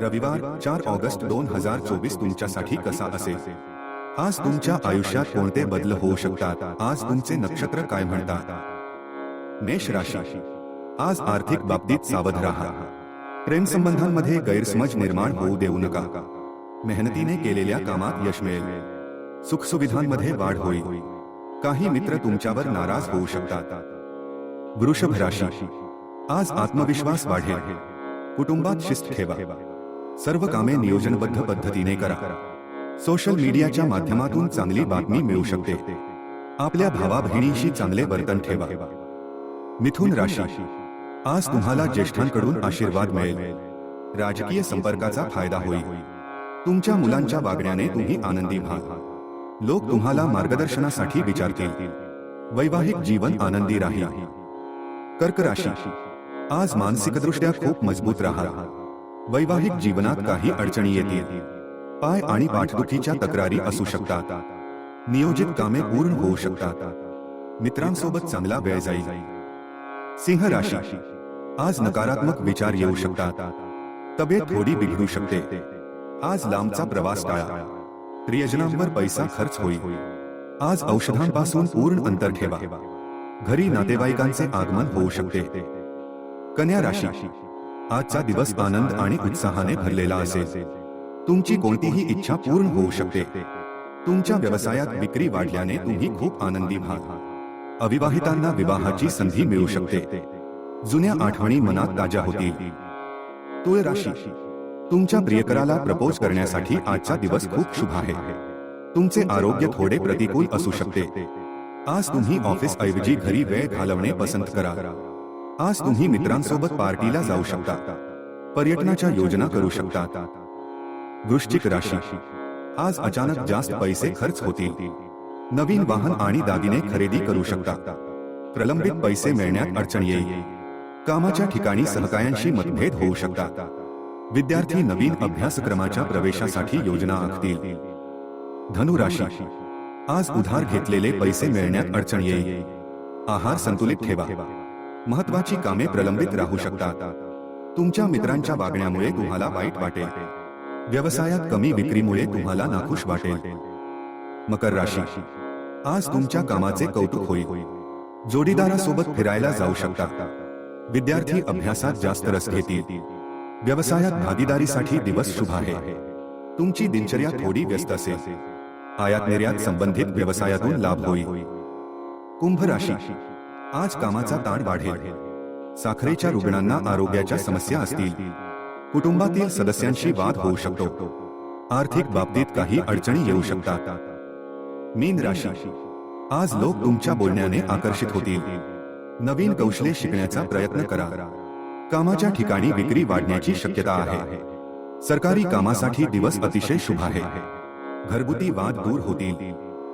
रविवार, चार ऑगस्ट दोन हज़ार चोवीस तुमच्यासाठी कसा असेल? आज तुमच्या आयुष्यात कोणते बदल होऊ शकतात? आज तुमचे नक्षत्र काय म्हणतात? मेष राशी. आज आर्थिक बाबतीत सावध राहा. प्रेम संबंधांमध्ये गैरसमज निर्माण होऊ देऊ नका. मेहनतीने केलेल्या कामात यश मिळेल. सुखसुविधांमध्ये वाढ होईल. काही मित्र तुमच्यावर नाराज़ होऊ शकतात. वृषभ राशी. आज आत्मविश्वास वाढेल. कुटुंबात शिस्त ठेवा. सर्व कामे नियोजनबद्ध पद्धतीने करा. सोशल मीडियाच्या माध्यमातून चांगली बातमी मिळू शकते. आपल्या भावा बहिणीशी चांगले वर्तन ठेवा. मिथुन राशी. आज तुम्हाला ज्येष्ठांकडून आशीर्वाद मिळेल. राजकीय संपर्काचा फायदा होईल. तुमच्या मुलांच्या वागण्याने तुम्ही आनंदी व्हा लोक तुम्हाला मार्गदर्शनासाठी विचारतील. वैवाहिक जीवन आनंदी राहील. कर्क राशी. आज मानसिकदृष्ट्या खूप मजबूत राहा. वैवाहिक जीवनात काही अडचणी येतील. पाय आणि पाठदुखीच्या तक्रारी असू शकतात. नियोजित कामे पूर्ण होऊ शकतात. मित्रांसोबत चांगला वेळ जाईल. सिंह राशी. आज नकारात्मक विचार येऊ शकतात. तब्येत थोडी बिघडू शकते. आज लांबचा प्रवास टाळा. प्रियजनांवर पैसा खर्च होईल. आज औषधांपासून पूर्ण अंतर ठेवा. घरी नातेवाईकांचे आगमन होऊ शकते. कन्या राशी. आजचा दिवस आनंद आणि उत्साहाने भरलेला असेल. तुमची कोणतीही इच्छा पूर्ण होऊ शकते. तुमच्या व्यवसायात विक्री वाढल्याने तुम्ही खूप आनंदी व्हाल. अविवाहितांना विवाहाची संधी मिळू शकते. जुन्या आठवणी मनात ताज्या होतील. तुळ राशी तुमच्या प्रियकराला प्रपोज करण्यासाठी आजचा दिवस खूप शुभ आहे. तुमचे आरोग्य थोडे प्रतिकूल असू शकते. आज तुम्ही ऑफ़िस ऐवजी घरी वेळ घालवणे पसंत करा. आज तुम्ही मित्रांसोबत पार्टीला जाऊ शकता. पर्यटनाच्या योजना करू शकता. वृश्चिक राशी. आज अचानक जास्त पैसे खर्च होतील. नवीन वाहन आणि दागिने खरेदी करू शकता. प्रलंबित पैसे मिळण्यात अडचण येईल. कामाच्या ठिकाणी सहकायांशी मतभेद होऊ शकतात विद्यार्थी नवीन अभ्यासक्रमाच्या प्रवेशासाठी योजना आखतील. धनुराशी. आज उधार घेतलेले पैसे मिळण्यात अडचण येईल. आहार संतुलित ठेवा. महत्वाची कामे प्रलंबित राहू शकतात. तुमच्या मित्रांच्या वागण्यामुळे तुम्हाला वाईट वाटेल. व्यवसायात कमी विक्रीमुळे तुम्हाला नाखुश वाटेल. मकर राशी. आज तुमच्या कामाचे कौतुक होईल. जोडीदारासोबत फिरायला जाऊ शकता. विद्यार्थी अभ्यासात जास्त रस घेतील. व्यवसायात भागीदारीसाठी दिवस शुभ आहे. तुमची दिनचर्या थोडी व्यस्त असेल. आयात निर्यात संबंधित व्यवसायातून लाभ होईल. कुंभ राशी. आज कामाचा ताण वाढेल. साखरेच्या रुग्णांना आरोग्याच्या समस्या असतील. कुटुंबातील सदस्यांशी वाद होऊ शकतो. आर्थिक बाबतीत काही अडचणी येऊ शकतात. मीन राशी. आज लोक तुमच्या बोलण्याने आकर्षित होतील. नवीन कौशल्य शिकण्याचा प्रयत्न करा. कामाच्या ठिकाणी विक्री वाढण्याची शक्यता आहे. सरकारी कामासाठी दिवस अतिशय शुभ आहे. घरगुती वाद दूर होतील.